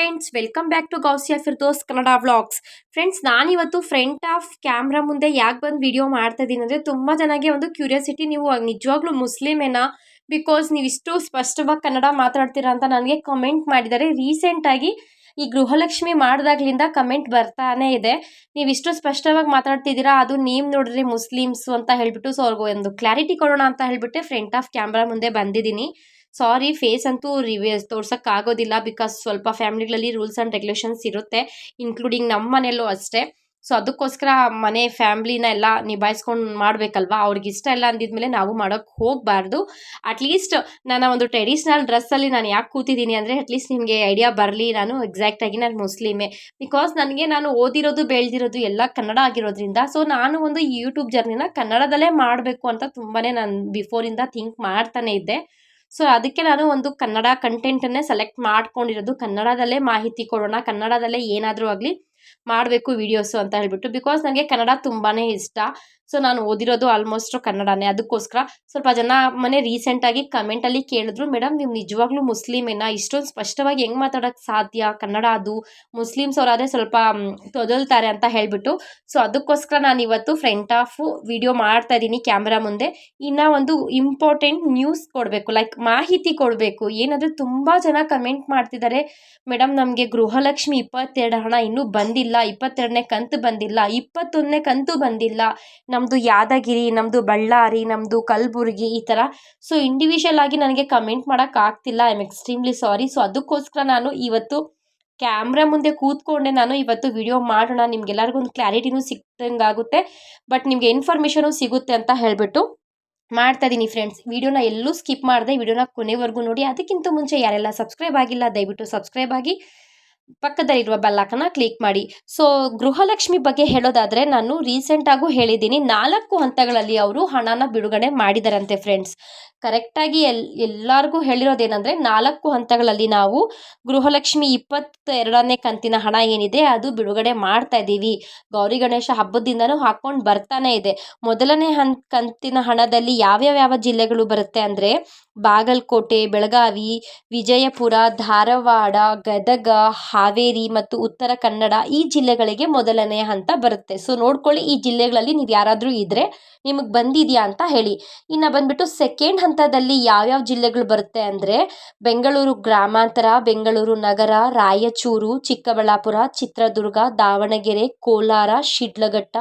Friends welcome back to Gausiya Firdous Kannada vlogs friends ನಾನಿವತ್ತು front of camera ಮುಂದೆ ಯಾಕೆ ಬಂದು ವಿಡಿಯೋ ಮಾಡ್ತಾ ಇದ್ದೀನಿ ಅಂದರೆ ತುಂಬ ಜನಗೆ ಒಂದು ಕ್ಯೂರಿಯಾಸಿಟಿ ನೀವು ನಿಜವಾಗ್ಲೂ ಮುಸ್ಲಿಮೇನಾ? ಬಿಕಾಸ್ ನೀವು ಇಷ್ಟು ಸ್ಪಷ್ಟವಾಗಿ ಕನ್ನಡ ಮಾತಾಡ್ತೀರಾ ಅಂತ ನನಗೆ ಕಮೆಂಟ್ ಮಾಡಿದ್ದಾರೆ ರೀಸೆಂಟಾಗಿ ಈ ಗೃಹಲಕ್ಷ್ಮಿ ಮಾಡಿದಾಗ್ಲಿಂದ ಕಮೆಂಟ್ ಬರ್ತಾನೆ ಇದೆ. ನೀವು ಇಷ್ಟು ಸ್ಪಷ್ಟವಾಗಿ ಮಾತಾಡ್ತಿದ್ದೀರಾ, ಅದು ನೀವು ನೋಡಿದ್ರೆ ಮುಸ್ಲಿಮ್ಸು ಅಂತ ಹೇಳಿಬಿಟ್ಟು, ಸೊ ಅವ್ರಿಗೆ ಒಂದು ಕ್ಲಾರಿಟಿ ಕೊಡೋಣ ಅಂತ ಹೇಳಿಬಿಟ್ಟೆ ಫ್ರಂಟ್ ಆಫ್ ಕ್ಯಾಮ್ರಾ ಮುಂದೆ ಬಂದಿದ್ದೀನಿ. ಸಾರಿ ಫೇಸ್ ಅಂತೂ ರಿವ್ಯೂಸ್ ತೋರ್ಸೋಕ್ಕಾಗೋದಿಲ್ಲ ಬಿಕಾಸ್ ಸ್ವಲ್ಪ ಫ್ಯಾಮಿಲಿಗಳಲ್ಲಿ ರೂಲ್ಸ್ ಆ್ಯಂಡ್ ರೆಗ್ಯುಲೇಷನ್ಸ್ ಇರುತ್ತೆ ಇನ್ಕ್ಲೂಡಿಂಗ್ ನಮ್ಮ ಮನೆಯಲ್ಲೂ ಅಷ್ಟೇ. ಸೊ ಅದಕ್ಕೋಸ್ಕರ ಮನೆ ಫ್ಯಾಮ್ಲಿನ ಎಲ್ಲ ನಿಭಾಯಿಸ್ಕೊಂಡು ಮಾಡಬೇಕಲ್ವಾ? ಅವ್ರಿಗೆ ಇಷ್ಟ ಇಲ್ಲ ಅಂದಿದ್ಮೇಲೆ ನಾವು ಮಾಡೋಕ್ಕೆ ಹೋಗಬಾರ್ದು. ಅಟ್ಲೀಸ್ಟ್ ನನ್ನ ಒಂದು ಟ್ರೆಡಿಷ್ನಲ್ ಡ್ರೆಸ್ಸಲ್ಲಿ ನಾನು ಯಾಕೆ ಕೂತಿದ್ದೀನಿ ಅಂದರೆ ಅಟ್ಲೀಸ್ಟ್ ನಿಮಗೆ ಐಡಿಯಾ ಬರಲಿ. ನಾನು ಎಕ್ಸಾಕ್ಟಾಗಿ ನಾನು ಮುಸ್ಲಿಮೆ. ಬಿಕಾಸ್ ನನಗೆ ನಾನು ಓದಿರೋದು, ಬೆಳೆದಿರೋದು ಎಲ್ಲ ಕನ್ನಡ ಆಗಿರೋದ್ರಿಂದ ಸೊ ನಾನು ಒಂದು ಯೂಟ್ಯೂಬ್ ಜರ್ನಿನ ಕನ್ನಡದಲ್ಲೇ ಮಾಡಬೇಕು ಅಂತ ತುಂಬಾ ನಾನು ಬಿಫೋರಿಂದ ಥಿಂಕ್ ಮಾಡ್ತಾನೆ ಇದ್ದೆ. ಸೊ ಅದಕ್ಕೆ ನಾನು ಒಂದು ಕನ್ನಡ ಕಂಟೆಂಟನ್ನೇ ಸೆಲೆಕ್ಟ್ ಮಾಡ್ಕೊಂಡಿರೋದು. ಕನ್ನಡದಲ್ಲೇ ಮಾಹಿತಿ ಕೊಡೋಣ, ಕನ್ನಡದಲ್ಲೇ ಏನಾದರೂ ಆಗಲಿ ಮಾಡಬೇಕು ವೀಡಿಯೋಸು ಅಂತ ಹೇಳ್ಬಿಟ್ಟು. ಬಿಕಾಸ್ ನನಗೆ ಕನ್ನಡ ತುಂಬಾ ಇಷ್ಟ. ಸೊ ನಾನು ಓದಿರೋದು ಆಲ್ಮೋಸ್ಟ್ ಕನ್ನಡನೇ. ಅದಕ್ಕೋಸ್ಕರ ಸ್ವಲ್ಪ ಜನ ಮನೆ ರೀಸೆಂಟಾಗಿ ಕಮೆಂಟಲ್ಲಿ ಕೇಳಿದ್ರು, ಮೇಡಮ್, ನೀವು ನಿಜವಾಗ್ಲೂ ಮುಸ್ಲಿಮೇನಾ? ಇಷ್ಟೊಂದು ಸ್ಪಷ್ಟವಾಗಿ ಹೆಂಗೆ ಮಾತಾಡೋಕ್ಕೆ ಸಾಧ್ಯ? ಕನ್ನಡ ಅದು, ಮುಸ್ಲಿಮ್ಸ್ ಅವರಾದರೆ ಸ್ವಲ್ಪ ತೊದಲ್ತಾರೆ ಅಂತ ಹೇಳಿಬಿಟ್ಟು. ಸೊ ಅದಕ್ಕೋಸ್ಕರ ನಾನು ಇವತ್ತು ಫ್ರಂಟ್ ಆಫು ವಿಡಿಯೋ ಮಾಡ್ತಾ ಇದ್ದೀನಿ ಕ್ಯಾಮ್ರಾ ಮುಂದೆ. ಇನ್ನು ಒಂದು ಇಂಪಾರ್ಟೆಂಟ್ ನ್ಯೂಸ್ ಕೊಡಬೇಕು ಲೈಕ್ ಮಾಹಿತಿ ಕೊಡಬೇಕು. ಏನಾದರೂ ತುಂಬ ಜನ ಕಮೆಂಟ್ ಮಾಡ್ತಿದ್ದಾರೆ ಮೇಡಮ್, ನಮಗೆ ಗೃಹಲಕ್ಷ್ಮಿ ಇಪ್ಪತ್ತೆರಡು ಹಣ ಇನ್ನೂ ಬಂದಿಲ್ಲ, ಇಪ್ಪತ್ತೆರಡನೇ ಕಂತು ಬಂದಿಲ್ಲ, ಇಪ್ಪತ್ತೊಂದನೇ ಕಂತು ಬಂದಿಲ್ಲ. ನಮ್ಮದು ಯಾದಗಿರಿ ನಮ್ಮದು ಬಳ್ಳಾರಿ ನಮ್ಮದು ಕಲಬುರ್ಗಿ ಈ ಥರ ಸೊ ಇಂಡಿವಿಜುವಲ್ ಆಗಿ ನನಗೆ comment ಮಾಡೋಕ್ಕಾಗ್ತಿಲ್ಲ I am extremely sorry so ಅದಕ್ಕೋಸ್ಕರ ನಾನು ಇವತ್ತು ಕ್ಯಾಮ್ರಾ ಮುಂದೆ ಕೂತ್ಕೊಂಡೆ. ನಾನು ಇವತ್ತು ವಿಡಿಯೋ ಮಾಡೋಣ. ನಿಮ್ಗೆಲ್ಲರಿಗೂ ಒಂದು ಕ್ಲಾರಿಟಿನೂ ಸಿಕ್ತಂಗೆ ಆಗುತ್ತೆ. ಬಟ್ ನಿಮಗೆ ಇನ್ಫಾರ್ಮೇಷನು ಸಿಗುತ್ತೆ ಅಂತ ಹೇಳಿಬಿಟ್ಟು ಮಾಡ್ತಾ ಇದ್ದೀನಿ ಫ್ರೆಂಡ್ಸ್ ವಿಡಿಯೋನ ಎಲ್ಲೂ ಸ್ಕಿಪ್ ಮಾಡಿದೆ. ವಿಡಿಯೋನ ಕೊನೆವರೆಗೂ ನೋಡಿ. ಅದಕ್ಕಿಂತ ಮುಂಚೆ ಯಾರೆಲ್ಲ ಸಬ್ಸ್ಕ್ರೈಬ್ ಆಗಿಲ್ಲ, ದಯವಿಟ್ಟು ಸಬ್ಸ್ಕ್ರೈಬ್ ಆಗಿ. ಪಕ್ಕದಲ್ಲಿರುವ ಬೆಲ್ಲಾಕನ್ನ ಕ್ಲಿಕ್ ಮಾಡಿ. ಸೊ ಗೃಹಲಕ್ಷ್ಮಿ ಬಗ್ಗೆ ಹೇಳೋದಾದರೆ ನಾನು ರೀಸೆಂಟಾಗೂ ಹೇಳಿದ್ದೀನಿ. ನಾಲ್ಕು ಹಂತಗಳಲ್ಲಿ ಅವರು ಹಣನ ಬಿಡುಗಡೆ ಮಾಡಿದರಂತೆ ಫ್ರೆಂಡ್ಸ್ ಕರೆಕ್ಟಾಗಿ ಎಲ್, ಎಲ್ಲರಿಗೂ ಹೇಳಿರೋದೇನೆಂದರೆ ನಾಲ್ಕು ಹಂತಗಳಲ್ಲಿ ನಾವು ಗೃಹಲಕ್ಷ್ಮಿ ಇಪ್ಪತ್ತೆರಡನೇ ಕಂತಿನ ಹಣ ಏನಿದೆ ಅದು ಬಿಡುಗಡೆ ಮಾಡ್ತಾ ಇದ್ದೀವಿ. ಗೌರಿ ಗಣೇಶ ಹಬ್ಬದಿಂದನೂ ಹಾಕ್ಕೊಂಡು ಬರ್ತಾನೆ ಇದೆ. ಮೊದಲನೇ ಹನ್, ಕಂತಿನ ಹಣದಲ್ಲಿ ಯಾವ್ಯಾವ, ಯಾವ ಜಿಲ್ಲೆಗಳು ಬರುತ್ತೆ ಅಂದರೆ ಬಾಗಲಕೋಟೆ, ಬೆಳಗಾವಿ, ವಿಜಯಪುರ, ಧಾರವಾಡ, ಗದಗ, ಹಾವೇರಿ ಮತ್ತು ಉತ್ತರ ಕನ್ನಡ ಈ ಜಿಲ್ಲೆಗಳಿಗೆ ಮೊದಲನೇ ಹಂತ ಬರುತ್ತೆ. ಸೊ ನೋಡ್ಕೊಳ್ಳಿ ಈ ಜಿಲ್ಲೆಗಳಲ್ಲಿ ನೀವು ಯಾರಾದರೂ ಇದ್ದರೆ ನಿಮಗೆ ಬಂದಿದೆಯಾ ಅಂತ ಹೇಳಿ. ಇನ್ನು ಬಂದುಬಿಟ್ಟು ಸೆಕೆಂಡ್ ಹಂತದಲ್ಲಿ ಯಾವ್ಯಾವ ಜಿಲ್ಲೆಗಳು ಬರುತ್ತೆ ಅಂದರೆ ಬೆಂಗಳೂರು ಗ್ರಾಮಾಂತರ, ಬೆಂಗಳೂರು ನಗರ, ರಾಯಚೂರು, ಚಿಕ್ಕಬಳ್ಳಾಪುರ, ಚಿತ್ರದುರ್ಗ, ದಾವಣಗೆರೆ, ಕೋಲಾರ, ಶಿಡ್ಲಘಟ್ಟ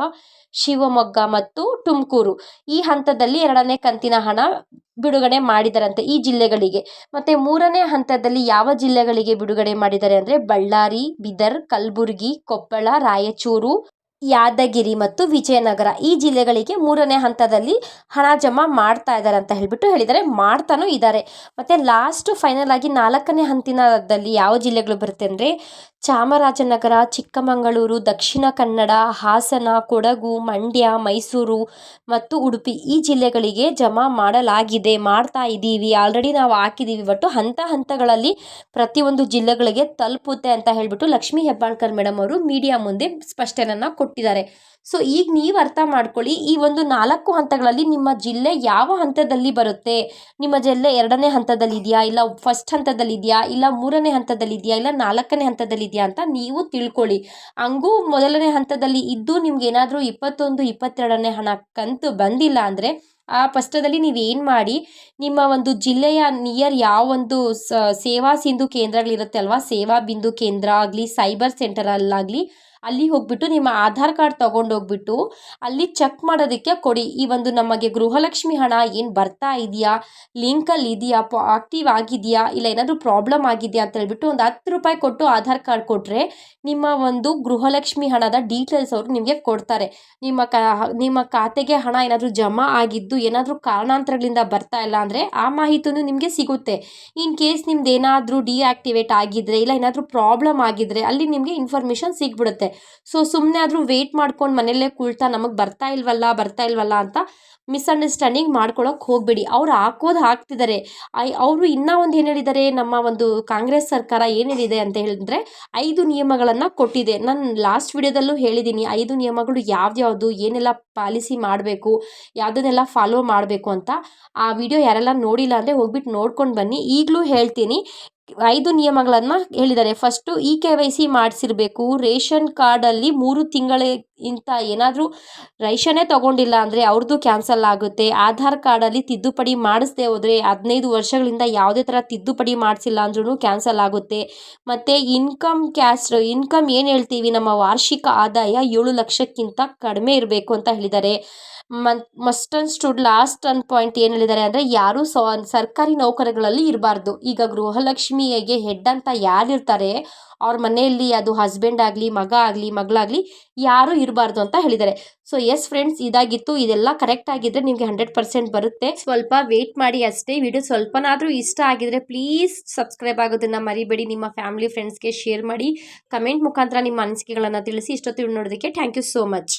ಶಿವಮೊಗ್ಗ ಮತ್ತು ತುಮಕೂರು. ಈ ಹಂತದಲ್ಲಿ ಎರಡನೇ ಕಂತಿನ ಹಣ ಬಿಡುಗಡೆ ಮಾಡಿದರಂತೆ ಈ ಜಿಲ್ಲೆಗಳಿಗೆ. ಮತ್ತು ಮೂರನೇ ಹಂತದಲ್ಲಿ ಯಾವ ಜಿಲ್ಲೆಗಳಿಗೆ ಬಿಡುಗಡೆ ಮಾಡಿದ್ದಾರೆ ಅಂದರೆ ಬಳ್ಳಾರಿ, ಬೀದರ್, ಕಲಬುರಗಿ, ಕೊಪ್ಪಳ, ರಾಯಚೂರು, ಯಾದಗಿರಿ ಮತ್ತು ವಿಜಯನಗರ. ಈ ಜಿಲ್ಲೆಗಳಿಗೆ ಮೂರನೇ ಹಂತದಲ್ಲಿ ಹಣ ಜಮಾ ಮಾಡ್ತಾ ಇದ್ದಾರೆ ಅಂತ ಹೇಳಿಬಿಟ್ಟು ಹೇಳಿದರೆ ಮಾಡ್ತಾನೂ ಇದ್ದಾರೆ ಮತ್ತು ಲಾಸ್ಟು ಫೈನಲ್ ಆಗಿ ನಾಲ್ಕನೇ ಹಂತಿನದಲ್ಲಿ ಯಾವ ಜಿಲ್ಲೆಗಳು ಬರುತ್ತೆ ಅಂದರೆ ಚಾಮರಾಜನಗರ, ಚಿಕ್ಕಮಗಳೂರು, ದಕ್ಷಿಣ ಕನ್ನಡ, ಹಾಸನ, ಕೊಡಗು, ಮಂಡ್ಯ, ಮೈಸೂರು ಮತ್ತು ಉಡುಪಿ ಈ ಜಿಲ್ಲೆಗಳಿಗೆ ಜಮಾ ಮಾಡಲಾಗಿದೆ. ಮಾಡ್ತಾ ಇದ್ದೀವಿ. ಆಲ್ರೆಡಿ ನಾವು ಹಾಕಿದ್ದೀವಿ. ಒಟ್ಟು ಹಂತ ಹಂತಗಳಲ್ಲಿ ಪ್ರತಿಯೊಂದು ಜಿಲ್ಲೆಗಳಿಗೆ ತಲುಪುತ್ತೆ ಅಂತ ಹೇಳಿಬಿಟ್ಟು ಲಕ್ಷ್ಮೀ ಹೆಬ್ಬಾಳ್ಕರ್ ಮೇಡಮ್ ಅವರು ಮೀಡಿಯಾ ಮುಂದೆ ಸ್ಪಷ್ಟನೆಯನ್ನು ಕೊಟ್ಟಿದ್ದಾರೆ. ಸೊ ಈಗ ನೀವು ಅರ್ಥ ಮಾಡ್ಕೊಳ್ಳಿ, ಈ ಒಂದು ನಾಲ್ಕು ಹಂತಗಳಲ್ಲಿ ನಿಮ್ಮ ಜಿಲ್ಲೆ ಯಾವ ಹಂತದಲ್ಲಿ ಬರುತ್ತೆ? ನಿಮ್ಮ ಜಿಲ್ಲೆ ಎರಡನೇ ಹಂತದಲ್ಲಿ ಇದೆಯಾ? ಇಲ್ಲ ಫಸ್ಟ್ ಹಂತದಲ್ಲಿ ಇದೆಯಾ? ಇಲ್ಲ ಮೂರನೇ ಹಂತದಲ್ಲಿ ಇದೆಯಾ? ಇಲ್ಲ ನಾಲ್ಕನೇ ಹಂತದಲ್ಲಿ ಇದೆಯಾ ಅಂತ ನೀವು ತಿಳ್ಕೊಳ್ಳಿ. ಹಂಗೂ ಮೊದಲನೇ ಹಂತದಲ್ಲಿ ಇದ್ದು ನಿಮ್ಗೆ ಏನಾದರೂ ಇಪ್ಪತ್ತೊಂದು, ಇಪ್ಪತ್ತೆರಡನೇ ಹಣ ಕಂತು ಬಂದಿಲ್ಲ ಅಂದರೆ, ಆ ಫಸ್ಟದಲ್ಲಿ ನೀವೇನು ಮಾಡಿ? ನಿಮ್ಮ ಒಂದು ಜಿಲ್ಲೆಯ ನಿಯರ್ ಯಾವ ಒಂದು ಸೇವಾ ಸಿಂಧು ಕೇಂದ್ರಗಳಿರುತ್ತೆ ಅಲ್ವಾ? ಸೇವಾ ಬಿಂದು ಕೇಂದ್ರ ಆಗಲಿ, ಸೈಬರ್ ಸೆಂಟರಲ್ಲಾಗಲಿ ಅಲ್ಲಿ ಹೋಗ್ಬಿಟ್ಟು ನಿಮ್ಮ ಆಧಾರ್ ಕಾರ್ಡ್ ತೊಗೊಂಡೋಗ್ಬಿಟ್ಟು ಅಲ್ಲಿ ಚೆಕ್ ಮಾಡೋದಕ್ಕೆ ಕೊಡಿ. ಈ ಒಂದು ನಮಗೆ ಗೃಹಲಕ್ಷ್ಮಿ ಹಣ ಏನು ಬರ್ತಾ ಇದೆಯಾ? ಲಿಂಕಲ್ಲಿ ಇದೆಯಾ? ಪ ಆಕ್ಟಿವ್ ಆಗಿದೆಯಾ? ಇಲ್ಲ ಏನಾದರೂ ಪ್ರಾಬ್ಲಮ್ ಆಗಿದೆಯಾ ಅಂತ ಹೇಳ್ಬಿಟ್ಟು ಒಂದು ಹತ್ತು ರೂಪಾಯಿ ಕೊಟ್ಟು ಆಧಾರ್ ಕಾರ್ಡ್ ಕೊಟ್ಟರೆ ನಿಮ್ಮ ಒಂದು ಗೃಹಲಕ್ಷ್ಮಿ ಹಣದ ಡೀಟೇಲ್ಸ್ ಅವರು ನಿಮಗೆ ಕೊಡ್ತಾರೆ. ನಿಮ್ಮ ಕ, ನಿಮ್ಮ ಖಾತೆಗೆ ಹಣ ಏನಾದರೂ ಜಮಾ ಆಗಿದ್ದು ಏನಾದರೂ ಕಾರಣಾಂತರಗಳಿಂದ ಬರ್ತಾ ಇಲ್ಲ ಅಂದರೆ ಆ ಮಾಹಿತಿಯೂ ನಿಮಗೆ ಸಿಗುತ್ತೆ. ಇನ್ ಕೇಸ್ ನಿಮ್ದು ಏನಾದರೂ ಡಿಆಕ್ಟಿವೇಟ್ ಆಗಿದ್ದರೆ ಇಲ್ಲ ಏನಾದರೂ ಪ್ರಾಬ್ಲಮ್ ಆಗಿದ್ದರೆ ಅಲ್ಲಿ ನಿಮಗೆ ಇನ್ಫಾರ್ಮೇಷನ್ ಸಿಗ್ಬಿಡುತ್ತೆ. ಸೊ ಸುಮ್ಮನೆ ಆದರೂ ವೆಯ್ಟ್ ಮಾಡ್ಕೊಂಡು ಮನೆಯಲ್ಲೇ ಕುಳ್ತಾ ನಮಗೆ ಬರ್ತಾ ಇಲ್ವಲ್ಲ ಬರ್ತಾ ಇಲ್ವಲ್ಲ ಅಂತ ಮಿಸ್ಅಂಡರ್ಸ್ಟ್ಯಾಂಡಿಂಗ್ ಮಾಡ್ಕೊಳಕ್ಕೆ ಹೋಗಬೇಡಿ. ಅವ್ರು ಹಾಕೋದು ಹಾಕ್ತಿದ್ದಾರೆ ಐ, ಅವರು ಇನ್ನೂ ಒಂದು ಏನು ಹೇಳಿದ್ದಾರೆ ನಮ್ಮ ಒಂದು ಕಾಂಗ್ರೆಸ್ ಸರ್ಕಾರ ಏನು ಹೇಳಿದೆ ಅಂತ ಹೇಳಿದ್ರೆ, ಐದು ನಿಯಮಗಳನ್ನು ಕೊಟ್ಟಿದೆ. ನಾನು ಲಾಸ್ಟ್ ವಿಡಿಯೋದಲ್ಲೂ ಹೇಳಿದ್ದೀನಿ ಐದು ನಿಯಮಗಳು ಯಾವ್ದ್ಯಾವುದು, ಏನೆಲ್ಲ ಪಾಲಿಸಿ ಮಾಡಬೇಕು, ಯಾವುದನ್ನೆಲ್ಲ ಫಾಲೋ ಮಾಡಬೇಕು ಅಂತ ಆ ವಿಡಿಯೋ ಯಾರೆಲ್ಲ ನೋಡಿಲ್ಲ ಅಂದರೆ ಹೋಗ್ಬಿಟ್ಟು ನೋಡ್ಕೊಂಡು ಬನ್ನಿ. ಈಗಲೂ ಹೇಳ್ತೀನಿ ಐದು ನಿಯಮಗಳನ್ನು ಹೇಳಿದ್ದಾರೆ. First E K Y C ಮಾಡಿಸಿರ್ಬೇಕು. Ration ಕಾರ್ಡಲ್ಲಿ ಮೂರು ತಿಂಗಳಿಗಿಂತ ಏನಾದರೂ ರೇಷನ್ನೇ ತೊಗೊಂಡಿಲ್ಲ ಅಂದರೆ ಅವ್ರದ್ದು ಕ್ಯಾನ್ಸಲ್ ಆಗುತ್ತೆ. ಆಧಾರ್ ಕಾರ್ಡಲ್ಲಿ ತಿದ್ದುಪಡಿ ಮಾಡಿಸದೆ ಹೋದರೆ ಹದಿನೈದು ವರ್ಷಗಳಿಂದ ಯಾವುದೇ ಥರ ತಿದ್ದುಪಡಿ ಮಾಡಿಸಿಲ್ಲ ಅಂದ್ರೂ ಕ್ಯಾನ್ಸಲ್ ಆಗುತ್ತೆ. ಮತ್ತು ಇನ್ಕಮ್ ಕ್ಯಾಸ್ಟ್ ಇನ್ಕಮ್ ಏನು ಹೇಳ್ತೀವಿ? ನಮ್ಮ ವಾರ್ಷಿಕ ಆದಾಯ ಏಳು ಲಕ್ಷಕ್ಕಿಂತ ಕಡಿಮೆ ಇರಬೇಕು ಅಂತ ಹೇಳಿದ್ದಾರೆ. Must and should last an point ಏನು ಹೇಳಿದ್ದಾರೆ ಅಂದರೆ ಯಾರೂ ಸೊ, ಸರ್ಕಾರಿ ನೌಕರಿಗಳಲ್ಲಿ ಇರಬಾರ್ದು. ಈಗ ಗೃಹಲಕ್ಷ್ಮಿಗೆ ಹೆಡ್ ಅಂತ ಯಾರು ಇರ್ತಾರೆ, ಅವ್ರ ಮನೆಯಲ್ಲಿ ಅದು ಹಸ್ಬೆಂಡ್ ಆಗಲಿ, ಮಗ ಆಗಲಿ, ಮಗಳಾಗಲಿ ಯಾರೂ ಇರಬಾರ್ದು ಅಂತ ಹೇಳಿದ್ದಾರೆ. ಸೊ ಎಸ್ ಫ್ರೆಂಡ್ಸ್ ಇದಾಗಿತ್ತು. ಇದೆಲ್ಲ ಕರೆಕ್ಟ್ ಆಗಿದ್ದರೆ ನಿಮಗೆ ಹಂಡ್ರೆಡ್ ಪರ್ಸೆಂಟ್ ಬರುತ್ತೆ. ಸ್ವಲ್ಪ ವೆಯ್ಟ್ ಮಾಡಿ ಅಷ್ಟೇ. ವಿಡಿಯೋ ಸ್ವಲ್ಪನಾದರೂ ಇಷ್ಟ ಆಗಿದ್ರೆ ಪ್ಲೀಸ್ ಸಬ್ಸ್ಕ್ರೈಬ್ ಆಗೋದನ್ನು ಮರಿಬೇಡಿ. ನಿಮ್ಮ ಫ್ಯಾಮಿಲಿ ಫ್ರೆಂಡ್ಸ್ಗೆ ಶೇರ್ ಮಾಡಿ. ಕಮೆಂಟ್ ಮುಖಾಂತರ ನಿಮ್ಮ ಅನಿಸಿಕೆಗಳನ್ನು ತಿಳಿಸಿ. ಇಷ್ಟೊತ್ತು ನೋಡೋದಕ್ಕೆ ಥ್ಯಾಂಕ್ ಯು ಸೋ ಮಚ್